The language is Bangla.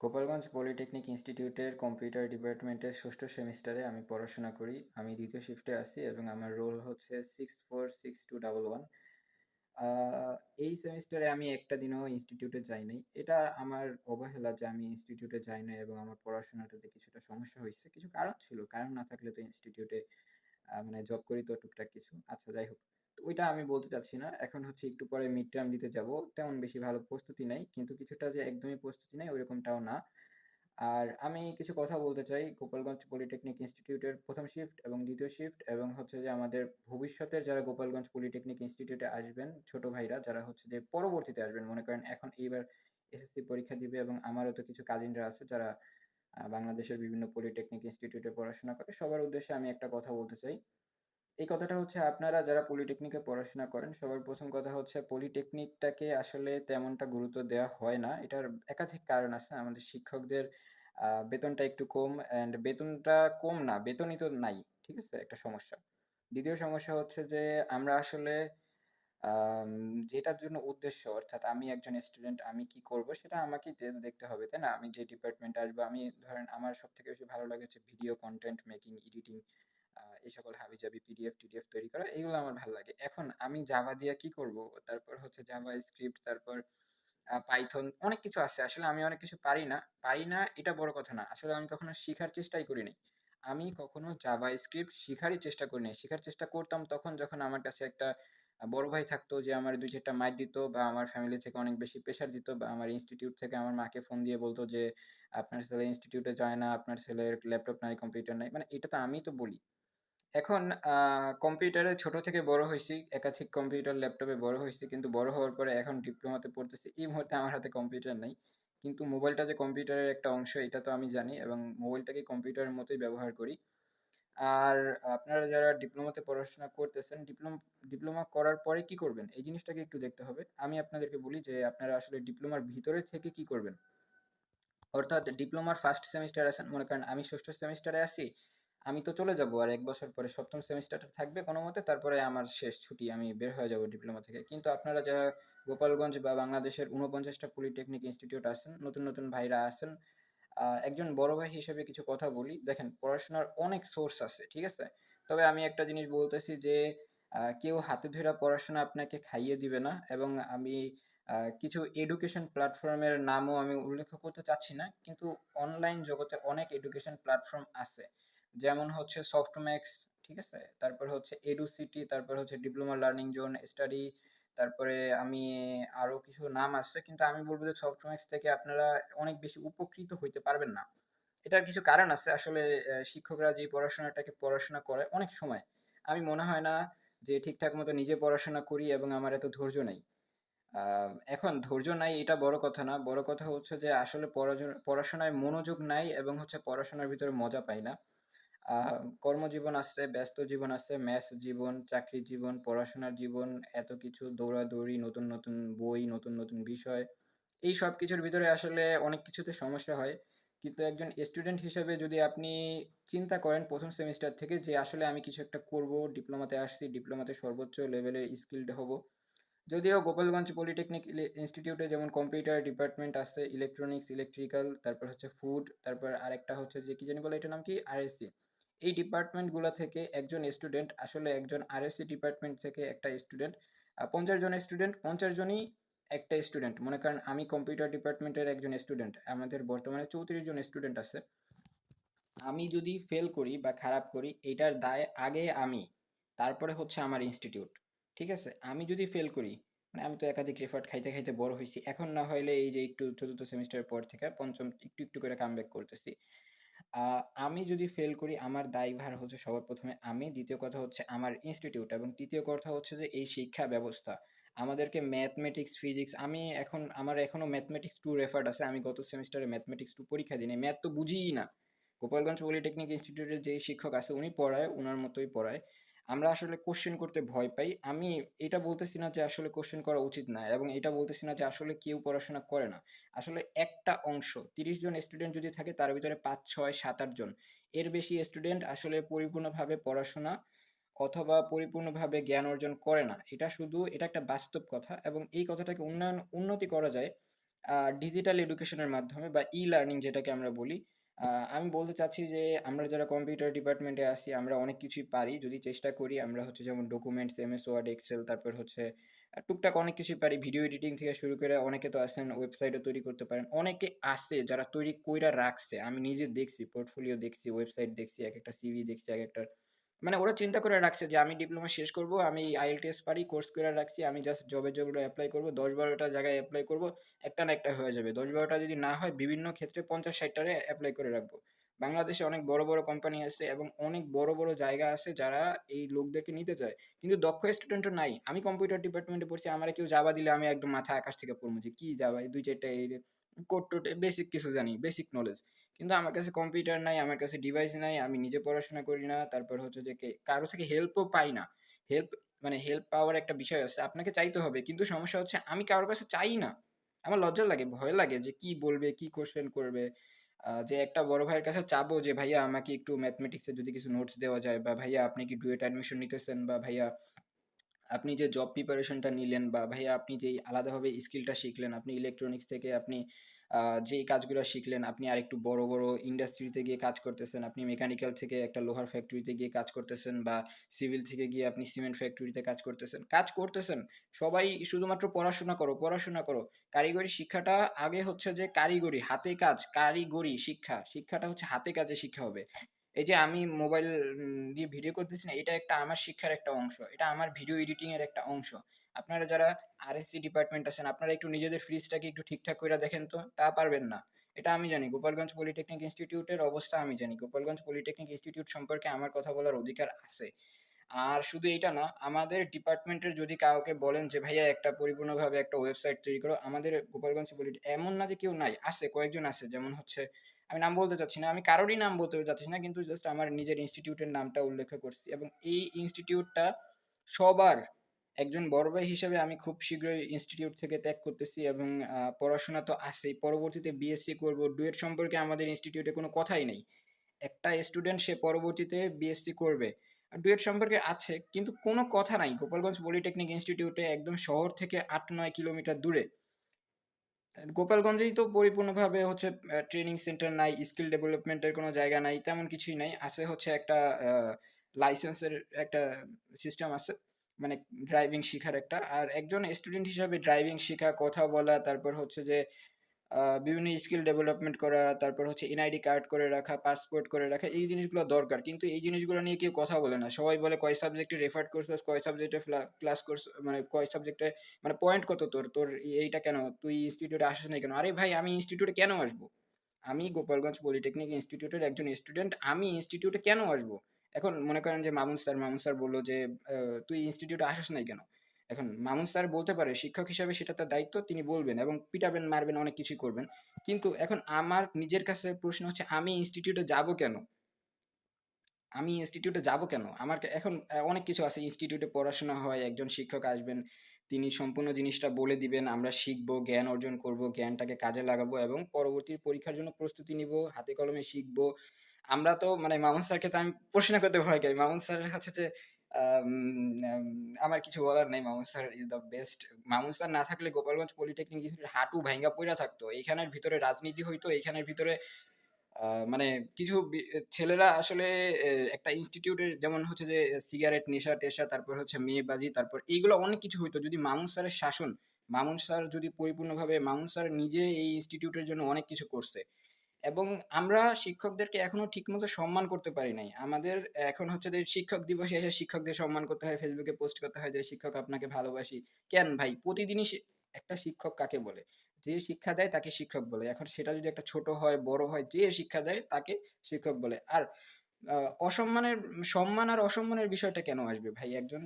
গোপালগঞ্জ পলিটেকনিক ইনস্টিটিউটের কম্পিউটার ডিপার্টমেন্টের ষষ্ঠ সেমিস্টারে আমি পড়াশোনা করি। আমি দ্বিতীয় শিফটে আছি এবং আমার রোল হচ্ছে six four six two double one এই সেমিস্টারে আমি একটা দিনও ইনস্টিটিউটে যাই নাই। এটা আমার অবহেলা যে আমি ইনস্টিটিউটে যাই নাই এবং আমার পড়াশোনাটাতে কিছুটা সমস্যা হয়েছে। কিছু কারণ ছিল, কারণ না থাকলে তো ইনস্টিটিউটে মানে জব করি তো টুকটাক কিছু। আচ্ছা যাই হোক। ওইটা আমি বলতে চাচ্ছি না। এখন হচ্ছে একটু পরে মিড টার্ম দিতে যাব। তেমন বেশি ভালো প্রস্তুতি নাই। কিন্তু কিছুটা যে একদমই প্রস্তুতি নাই ওইরকমটাও না। আর আমি কিছু কথা বলতে চাই। গোপালগঞ্জ পলিটেকনিক ইনস্টিটিউটের প্রথম শিফট এবং দ্বিতীয় শিফট এবং হচ্ছে যে আমাদের ভবিষ্যতের যারা গোপালগঞ্জ পলিটেকনিক ইনস্টিটিউটে আসবেন ছোট ভাইরা, যারা হচ্ছে যে পরবর্তীতে আসবেন, মনে করেন এখন এইবার এসএসসি পরীক্ষা দিবে এবং আমারও তো কিছু কাজিনরা আছে যারা বাংলাদেশের বিভিন্ন পলিটেকনিক ইনস্টিটিউটে পড়াশোনা করে। সবার উদ্দেশ্যে আমি একটা কথা বলতে চাই। এই কথাটা হচ্ছে আপনারা যারা পলিটেকনিকে পড়াশোনা করেন, সবার প্রথম কথা হচ্ছে পলিটেকনিকটাকে আসলে তেমনটা গুরুত্ব দেওয়া হয় না। এটার একাধিক কারণ আছে। আমাদের শিক্ষকদের বেতনটা একটু কম অ্যান্ড বেতনটা কম না, বেতনই তো নাই, ঠিক আছে? একটা সমস্যা। দ্বিতীয় সমস্যা হচ্ছে যে, আমরা আসলে যেটার জন্য উদ্দেশ্য, অর্থাৎ আমি একজন স্টুডেন্ট আমি কি করব, সেটা আমাকে দেখতে হবে, তাই না? আমি যে ডিপার্টমেন্টে আসব, আমি ধরেন আমার সব থেকে বেশি ভালো লাগে হচ্ছে ভিডিও কন্টেন্ট মেকিং এডিটিং এই সকল হাবিজাবি পিডিএফ টিডিএফ তৈরি করা, এগুলো আমার ভালো লাগে। এখন আমি জাভা দিয়ে কি করব? তারপর হচ্ছে জাভা স্ক্রিপ্ট তারপর পাইথন অনেক কিছু আছে। আসলে আমি অনেক কিছু পারি না। পারি না, এটা বড় কথা না। আসলে আমি কখনো শেখার চেষ্টাই করিনি আমি কখনো জাভা স্ক্রিপ্ট শেখারই চেষ্টা করিনি শেখার চেষ্টা করতাম তখন যখন আমার কাছে একটা বড় ভাই থাকতো যে আমার দুই চারটা মাইক দিত বা আমার ফ্যামিলি থেকে অনেক বেশি প্রেশার দিত বা আমার ইনস্টিটিউট থেকে আমার মাকে ফোন দিয়ে বলতো যে, আপনার ছেলে ইনস্টিটিউটে যায় না, আপনার ছেলের ল্যাপটপ নাই কম্পিউটার নাই। মানে এটা তো আমি তো বলি। এখন কম্পিউটারে ছোট থেকে বড় হয়েছি, একাধিক কম্পিউটার ল্যাপটপে বড় হয়েছি, কিন্তু বড় হওয়ার পরে এখন ডিপ্লোমাতে পড়তেছি। এই মুহূর্তে আমার হাতে কম্পিউটার নেই, কিন্তু মোবাইলটা যে কম্পিউটারের একটা অংশ, এটা তো আমি জানি এবং মোবাইলটাকে কম্পিউটারের মতোই ব্যবহার করি। আর আপনারা যারা ডিপ্লোমাতে পড়াশোনা করতেছেন, ডিপ্লোমা ডিপ্লোমা করার পরে কি করবেন? এই জিনিসটাকে একটু দেখতে হবে। আমি আপনাদেরকে বলি যে, আপনারা আসলে ডিপ্লোমার ভিতরে থেকে কি করবেন? অর্থাৎ ডিপ্লোমার ফার্স্ট সেমিস্টার আছেন, মনে করেন আমি ষষ্ঠ সেমিস্টারে আছি আমি তো চলে যাব আর এক বছর পরে সপ্তম সেমিস্টারটা থাকবে কোনো মতে, তারপরে আমার শেষ ছুটি আমি বের হয়ে যাব ডিপ্লোমা থেকে। কিন্তু আপনারা যারা গোপালগঞ্জ বা বাংলাদেশের উনপঞ্চাশটা পলিটেকনিক ইনস্টিটিউট আছেন, নতুন নতুন ভাইরা আছেন একজন বড় ভাই হিসেবে কিছু কথা বলি। দেখেন, পড়াশোনার অনেক সোর্স আছে, ঠিক আছে? তবে আমি একটা জিনিস বলতেছি যে কেউ হাতে ধরে পড়াশোনা আপনাকে খাইয়ে দিবে না এবং আমি কিছু এডুকেশন প্ল্যাটফর্মের নামও আমি উল্লেখ করতে চাচ্ছি না, কিন্তু অনলাইন জগতে অনেক এডুকেশন প্ল্যাটফর্ম আছে। যেমন হচ্ছে সফটম্যাক্স ঠিক আছে? তারপর হচ্ছে এডুসিটি তারপর হচ্ছে ডিপ্লোমা লার্নিং জোন স্টাডি তারপরে আমি আরও কিছু নাম আছে, কিন্তু আমি বলব যে সফটম্যাক্স থেকে আপনারা অনেক বেশি উপকৃত হইতে পারবেন না। এটার কিছু কারণ আছে, আসলে শিক্ষকরা যে পড়াশোনাটাকে পড়াশোনা করে অনেক সময়। আমি মনে হয় না যে ঠিকঠাক মতো নিজে পড়াশোনা করি এবং আমার এত ধৈর্য নেই। এখন ধৈর্য নাই এটা বড় কথা না। বড় কথা হচ্ছে যে আসলে পড়াশোনায় মনোযোগ নাই এবং হচ্ছে পড়াশোনার ভিতরে মজা পাই না। কর্মজীবন আছে, ব্যস্ত জীবন আছে, ম্যাথ জীবন, চাকরি জীবন, পড়াশোনার জীবন, এত কিছু, দৌড়াদৌড়ি, নতুন নতুন বই, নতুন নতুন বিষয়। এই সব কিছুর ভিতরে আসলে অনেক কিছুতে সমস্যা হয়। কিন্তু একজন স্টুডেন্ট হিসেবে যদি আপনি চিন্তা করেন প্রথম সেমিস্টার থেকে যে আসলে আমি কিছু একটা করব ডিপ্লোমাতে আসছি ডিপ্লোমাতে সর্বোচ্চ লেভেলের স্কিলড হব। যদিও গোপালগঞ্জ পলিটেকনিক ইনস্টিটিউটে যেমন কম্পিউটার ডিপার্টমেন্ট আছে ইলেকট্রনিক্স ইলেকট্রিক্যাল তারপর হচ্ছে ফুড তারপর আরেকটা হচ্ছে যে কি জানি বলে এটার নাম কি? আরএসসি এই ডিপার্টমেন্টগুলো থেকে একজন স্টুডেন্ট আসলে একজন আরএসসি ডিপার্টমেন্ট থেকে একটা স্টুডেন্ট পঞ্চাশ জন স্টুডেন্ট পঞ্চাশ জনই একটা স্টুডেন্ট মনে করেন আমি কম্পিউটার ডিপার্টমেন্টের একজন স্টুডেন্ট আমাদের বর্তমানে চৌত্রিশ জন স্টুডেন্ট আছে। আমি যদি ফেল করি বা খারাপ করি, এটার দায় আগে আমি, তারপরে হচ্ছে আমার ইনস্টিটিউট ঠিক আছে? আমি যদি ফেল করি মানে আমি তো একাধিক রেফার্ট খাইতে খাইতে বড় হয়েছি এখন না হইলে এই যে একটু চতুর্থ সেমিস্টারের পর থেকে পঞ্চম, একটু একটু করে কাম করতেছি। আমি যদি ফেল করি, আমার দায়ভার হচ্ছে সবার প্রথমে আমি, দ্বিতীয় কথা হচ্ছে আমার ইনস্টিটিউট এবং তৃতীয় কথা হচ্ছে যে এই শিক্ষা ব্যবস্থা। আমাদেরকে ম্যাথমেটিক্স ফিজিক্স আমি এখন, আমার এখনও ম্যাথমেটিক্স টু রেফার্ড আছে, আমি গত সেমিস্টারে ম্যাথমেটিক্স টু পরীক্ষা দিই ম্যাথ তো বুঝিই না। গোপালগঞ্জ পলিটেকনিক ইনস্টিটিউটের যে শিক্ষক আছে, উনি পড়ায় ওনার মতোই পড়ায়। আমরা আসলে কোশ্চেন করতে ভয় পাই। আমি এটা বলতেছি না যে আসলে কোশ্চেন করা উচিত না এবং এটা বলতেছি না যে আসলে কেউ পড়াশোনা করে না। আসলে একটা অংশ, তিরিশ জন স্টুডেন্ট যদি থাকে তার ভিতরে পাঁচ, ছয়, সাত, আট জন। এর বেশি স্টুডেন্ট আসলে পরিপূর্ণভাবে পড়াশোনা অথবা পরিপূর্ণভাবে জ্ঞান অর্জন করে না। এটা শুধু, এটা একটা বাস্তব কথা এবং এই কথাটাকে উন্নয়ন, উন্নতি করা যায় ডিজিটাল এডুকেশনের মাধ্যমে বা ই-লার্নিং যেটাকে আমরা বলি। আমি বলতে চাচ্ছি যে আমরা যারা কম্পিউটার ডিপার্টমেন্টে আসি আমরা অনেক কিছুই পারি। যদি চেষ্টা করি আমরা হচ্ছে যেমন ডকুমেন্টস, এমএস ওয়ার্ড, এক্সেল তারপর হচ্ছে টুকটাক অনেক কিছুই পারি। ভিডিও এডিটিং থেকে শুরু করে অনেকে তো আসেন ওয়েবসাইটও তৈরি করতে পারেন। অনেকে আসে যারা তৈরি কইরা রাখছে। আমি নিজে দেখছি, পোর্টফোলিও দেখছি, ওয়েবসাইট দেখছি, এক একটা সিভি দেখছি, একেকটার মানে ওরা চিন্তা করে রাখছে যে আমি ডিপ্লোমা শেষ করব, আমি আইএলটিএস পারি, কোর্স করে রাখছি। আমি জাস্ট জবের জন্য এপ্লাই করব। ১০-১২ টা জায়গায় অ্যাপ্লাই করব। একটা না একটা হয়ে যাবে। দশ বারোটা যদি না হয় বিভিন্ন ক্ষেত্রে পঞ্চাশ ষাটটারে অ্যাপ্লাই করে রাখব। বাংলাদেশে অনেক বড়, বড় কোম্পানি আছে এবং অনেক বড়, বড় জায়গা আছে যারা এই লোকদেরকে নিতে চায়। কিন্তু দক্ষ স্টুডেন্টও নাই। আমি কম্পিউটার ডিপার্টমেন্টে পড়ছি। আমার কেউ জাভা দিলে আমি একদম মাথা আকাশ থেকে পড়ব যে কী জাভা? এই ২-৪ টা এই কোড-টোড বেসিক কিছু জানি, বেসিক নলেজ। কিন্তু আমার কাছে কম্পিউটার নাই, আমার কাছে ডিভাইস নাই। আমি নিজে পড়াশোনা করি না। তারপর হচ্ছে যে কারও থেকে হেল্পও পাই না। হেল্প মানে হেল্প পাওয়ার একটা বিষয় আছে। আপনাকে চাইতে হবে। কিন্তু সমস্যা হচ্ছে আমি কারোর কাছে চাই না। আমার লজ্জা লাগে, ভয় লাগে যে কি বলবে, কি কোয়েশ্চেন করবে। যে একটা বড় ভাইয়ের কাছে চাবো যে, "ভাইয়া আমাকে একটু ম্যাথমেটিক্স যদি কিছু নোটস দেওয়া যায়" বা "ভাইয়া আপনি কি ডুয়েট অ্যাডমিশন নিতেছেন?" বা "ভাইয়া আপনি যে জব প্রিপারেশনটা নিলেন" বা "ভাইয়া আপনি যেই আলাদাভাবে স্কিলটা শিখলেন, আপনি ইলেকট্রনিক্স থেকে আপনি যেই কাজগুলা শিখলেন, আপনি আরেকটু বড়, বড় ইন্ডাস্ট্রিতে গিয়ে কাজ করতেছেন। আপনি মেকানিক্যাল থেকে একটা লোহার ফ্যাক্টরিতে গিয়ে কাজ করতেছেন বা সিভিল থেকে গিয়ে আপনি সিমেন্ট ফ্যাক্টরিতে কাজ করতেছেন। কাজ করতেছেন। সবাই শুধুমাত্র পড়াশোনা করো, পড়াশোনা করো। কারিগরি শিক্ষাটা আগে হচ্ছে যে কারিগরি, হাতে কাজ, কারিগরি শিক্ষা। শিক্ষাটা হচ্ছে হাতে কাজে শিক্ষা হবে। এই যে আমি মোবাইল দিয়ে ভিডিও করতেছি না, এটা একটা আমার শিক্ষার একটা অংশ। এটা আমার ভিডিও এডিটিং এর একটা অংশ। আপনারা যারা আরএসসি ডিপার্টমেন্ট আছেন, আপনারা একটু নিজেদের ফ্রিজটাকে একটু ঠিকঠাক করে দেখেন তো। তা পারবেন না। এটা আমি জানি। গোপালগঞ্জ পলিটেকনিক ইনস্টিটিউটের অবস্থা আমি জানি। গোপালগঞ্জ পলিটেকনিক ইনস্টিটিউট সম্পর্কে আমার কথা বলার অধিকার আছে। আর শুধু এটা না, আমাদের ডিপার্টমেন্টের যদি কাউকে বলেন যে, "ভাইয়া একটা পরিপূর্ণভাবে একটা ওয়েবসাইট তৈরি করো।" আমাদের গোপালগঞ্জ পলিট এমন না যে কেউ নাই। আছে, কয়েকজন আছে। যেমন হচ্ছে আমি নাম বলতে চাচ্ছি না। আমি কারোরই নাম বলতে চাচ্ছি না। কিন্তু জাস্ট আমার নিজের ইনস্টিটিউটের নামটা উল্লেখ করছি এবং এই ইনস্টিটিউটটা সবার একজন বড় ভাই হিসেবে আমি খুব শীঘ্রই ইনস্টিটিউট থেকে ত্যাগ করতেছি এবং পড়াশোনা তো আছেই। পরবর্তীতে বিএসসি করব। ডুয়েট সম্পর্কে আমাদের ইনস্টিটিউটে কোনো কথাই নেই। একটা স্টুডেন্ট সে পরবর্তীতে বিএসসি করবে। ডুয়েট সম্পর্কে আছে কিন্তু কোনো কথা নাই। গোপালগঞ্জ পলিটেকনিক ইনস্টিটিউটে একদম শহর থেকে ৮-৯ কিলোমিটার দূরে। গোপালগঞ্জেই তো পরিপূর্ণভাবে হচ্ছে ট্রেনিং সেন্টার নাই, স্কিল ডেভেলপমেন্টের কোনো জায়গা নাই। তেমন কিছুই নাই। আছে হচ্ছে একটা লাইসেন্সের একটা সিস্টেম আছে। মানে ড্রাইভিং শিখার একটা। আর একজন স্টুডেন্ট হিসাবে ড্রাইভিং শিখা, কথা বলা, তারপর হচ্ছে যে বিভিন্ন স্কিল ডেভেলপমেন্ট করা, তারপর হচ্ছে এনআইডি কার্ড করে রাখা, পাসপোর্ট করে রাখা এই জিনিসগুলো দরকার। কিন্তু এই জিনিসগুলো নিয়ে কেউ কথা বলে না। সবাই বলে, "কয় সাবজেক্টে রেফারেড করছস? কয় সাবজেক্টে ক্লাস করছ মানে কয় সাবজেক্টে মানে পয়েন্ট কত তোর? তোর এইটা কেন? তুই ইনস্টিটিউটে আসিস না কেন?" আরে ভাই আমি ইনস্টিটিউটে কেন আসব? আমি গোপালগঞ্জ পলিটেকনিক ইনস্টিটিউটের একজন স্টুডেন্ট। আমি ইনস্টিটিউটে কেন আসব? এখন মনে করেন যে মামুন স্যার, মামুন স্যার বলল যে, "তুই ইনস্টিটিউটে আসিস নাই কেন?" এখন মামুন স্যার বলতে পারে, শিক্ষক হিসাবে সেটা তার দায়িত্ব। তিনি বলবেন এবং পিটাবেন, মারবেন, অনেক কিছুই করবেন। কিন্তু এখন আমার নিজের কাছে প্রশ্ন হচ্ছে আমি ইনস্টিটিউটে যাব কেন? আমি ইনস্টিটিউটে যাব কেন? আমার এখন অনেক কিছু আছে। ইনস্টিটিউটে পড়াশোনা হয়, একজন শিক্ষক আসবেন। তিনি সম্পূর্ণ জিনিসটা বলে দিবেন। আমরা শিখব, জ্ঞান অর্জন করব, জ্ঞানটাকে কাজে লাগাবো এবং পরবর্তী পরীক্ষার জন্য প্রস্তুতি নিব হাতে কলমে শিখব। আমরা তো মানে মামুন স্যারকে তো আমি প্রশ্ন করতে ভয় করি মামুন স্যারের হচ্ছে যে আম আম আমার কিছু বলার নেই Mamun sir is the best. Mamun sir না থাকলে গোপালগঞ্জ পলিটেকনিক হাঁটু ভাইঙ্গা পইড়া থাকতো। এইখানের ভিতরে রাজনীতি হইতো, এইখানের ভিতরে মানে কিছু ছেলেরা আসলে একটা ইনস্টিটিউটের যেমন হচ্ছে যে সিগারেট, নেশা-টেশা, তারপর হচ্ছে মেয়েবাজি, তারপর এইগুলো অনেক কিছু হইতো। যদি মামুন স্যারের শাসন, মামুন স্যার যদি পরিপূর্ণভাবে মামুন স্যার নিজে এই ইনস্টিটিউটের জন্য অনেক কিছু করছে। এবং আমরা শিক্ষকদেরকে এখনও ঠিকমতো সম্মান করতে পারি নাই। আমাদের এখন হচ্ছে যে শিক্ষক দিবসে এসে শিক্ষকদের সম্মান করতে হয়, ফেসবুকে পোস্ট করতে হয় যে, "শিক্ষক আপনাকে ভালোবাসি।" কেন ভাই? প্রতিদিনই একটা শিক্ষক কাকে বলে? যে শিক্ষা দেয় তাকে শিক্ষক বলে। এখন সেটা যদি একটা ছোট হয়, বড় হয়, যে শিক্ষা দেয় তাকে শিক্ষক বলে। আর অসম্মানের সম্মান আর অসম্মানের বিষয়টা কেন আসবে ভাই? একজন